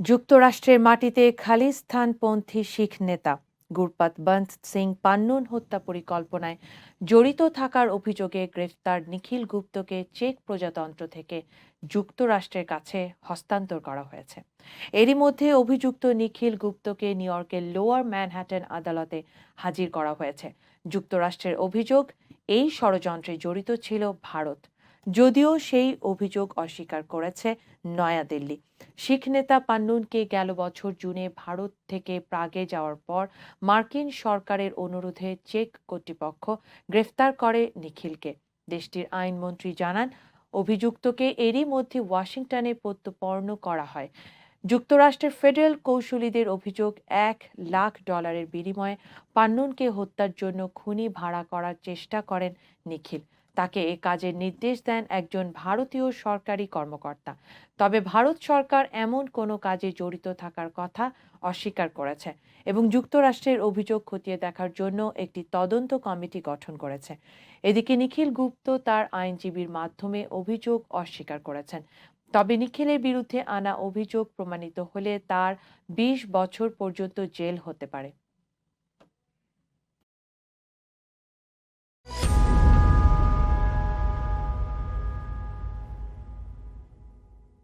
যুক্তরাষ্ট্রের মাটিতে খালিস্তানপন্থী শিখ নেতা গুরপাত বন্ত সিং পান্নুন হত্যা পরিকল্পনায় জড়িত থাকার অভিযোগে গ্রেফতার নিখিল গুপ্তকে চেক প্রজাতন্ত্র থেকে যুক্তরাষ্ট্রের কাছে হস্তান্তর করা হয়েছে। এরই মধ্যে অভিযুক্ত নিখিল গুপ্তকে নিউ ইয়র্কের লোয়ার ম্যানহ্যাটন আদালতে হাজির করা হয়েছে। যুক্তরাষ্ট্রের অভিযোগ, এই ষড়যন্ত্রে জড়িত ছিল ভারত। যদিও সেই অভিযোগ অস্বীকার করেছে নয়াদিল্লি। শিখ নেতা পান্নুনকে গেল বছর জুনে ভারত থেকে প্রাগে যাওয়ার পর মার্কিন সরকারের অনুরোধে চেক কর্তৃপক্ষ গ্রেফতার করে নিখিলকে। দেশটির আইনমন্ত্রী জানান, অভিযুক্তকে এরই মধ্যে ওয়াশিংটনে প্রত্যপর্ণ করা হয়। যুক্তরাষ্ট্রের ফেডারেল কৌশলীদের অভিযোগ, এক লাখ ডলারের বিনিময়ে পান্নুনকে হত্যার জন্য খুনি ভাড়া করার চেষ্টা করেন নিখিল। তাকে এ কাজের নির্দেশ দেন একজন ভারতীয় সরকারি কর্মকর্তা। তবে ভারত সরকার এমন কোনো কাজে জড়িত থাকার কথা অস্বীকার করেছে এবং যুক্তরাষ্ট্রের অভিযোগ খতিয়ে দেখার জন্য একটি তদন্ত কমিটি গঠন করেছে। এদিকে নিখিল গুপ্ত তার আইনজীবীর মাধ্যমে অভিযোগ অস্বীকার করেছেন। তবে নিখিলের বিরুদ্ধে আনা অভিযোগ প্রমাণিত হলে তার বিশ বছর পর্যন্ত জেল হতে পারে।